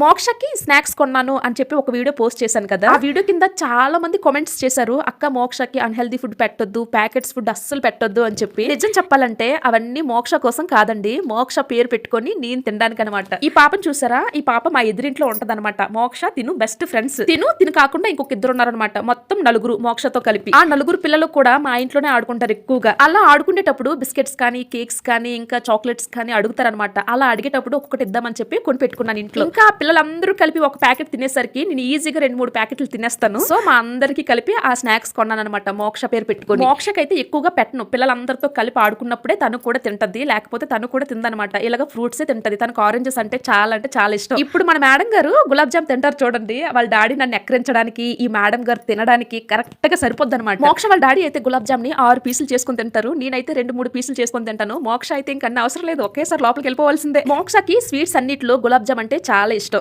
మోక్షకి snacks కొన్నాను అని చెప్పి ఒక వీడియో పోస్ట్ చేశాను కదా. ఆ వీడియో కింద చాలా మంది కామెంట్స్ చేశారు అక్క మోక్షకి అన్హెల్దీ ఫుడ్ పెట్టొద్దు ప్యాకెట్స్ ఫుడ్ అస్సలు పెట్టొద్దు అని చెప్పి. నిజం చెప్పాలంటే అవన్నీ మోక్ష కోసం కాదండి మోక్ష పేరు పెట్టుకొని నేను తినడానికి అనమాట ఈ పాపను చూసారా? ఈ పాప మా ఎదురింట్లో ఉంటదన్నమాట మోక్ష తిను బెస్ట్ ఫ్రెండ్స్ తిను తిను కాకుండా ఇంకొక ఇద్దరు ఉన్నారనమాట. మొత్తం నలుగురు మోక్షతో కలిపి. ఆ నలుగురు పిల్లలు కూడా మా ఇంట్లోనే ఆడుకుంటారు ఎక్కువగా. అలా ఆడుకునేటప్పుడు బిస్కెట్స్ కానీ కేక్స్ కానీ ఇంకా చాక్లెట్స్ కానీ అడుగుతారనమాట. అలా అడిగేటప్పుడు ఒక్కొక్కటి ఇద్దామని చెప్పి కొని పెట్టుకున్నాను ఇంట్లో. ఇంకా పిల్లలందరూ కలిపి ఒక ప్యాకెట్ తినేసరికి నేను ఈజీగా రెండు మూడు ప్యాకెట్లు తినేస్తాను. సో మా అందరికి కలిపి ఆ స్నాక్స్ కొన్నాను అనమాట మోక్ష పేరు పెట్టుకొని. మోక్షకైతే ఎక్కువగా పెట్టను. పిల్లలందరితో కలిపి ఆడుకున్నప్పుడే తను కూడా తింటది లేకపోతే తను కూడా తిందనమాట ఇలాగ ఫ్రూట్స్ తింటది. తనకు ఆరెంజెస్ అంటే చాలా అంటే చాలా ఇష్టం. ఇప్పుడు మన మేడం గారు గులాబ్ జామ్ తింటారు చూడండి వాళ్ళ డాడీ నన్ను ఎక్కరించడానికి ఈ మేడం గారు తినడానికి కరెక్ట్గా సరిపోద్ది అనమాట మోక్ష వాళ్ళ డాడీ అయితే గులాబ్ జామ్ని ఆరు పీసులు చేసుకుని తింటారు. నేనైతే రెండు మూడు పీసులు చేసుకుని తింటాను. మోక్ష అయితే ఇంకన్నా అవసరం లేదు. ఒకేసారి లోపలికి వెళ్ళిపోవాల్సిందే. మోక్షకి స్వీట్స్ అన్నిట్లో గులాబ్ జామ్ అంటే చాలా ఇష్టం.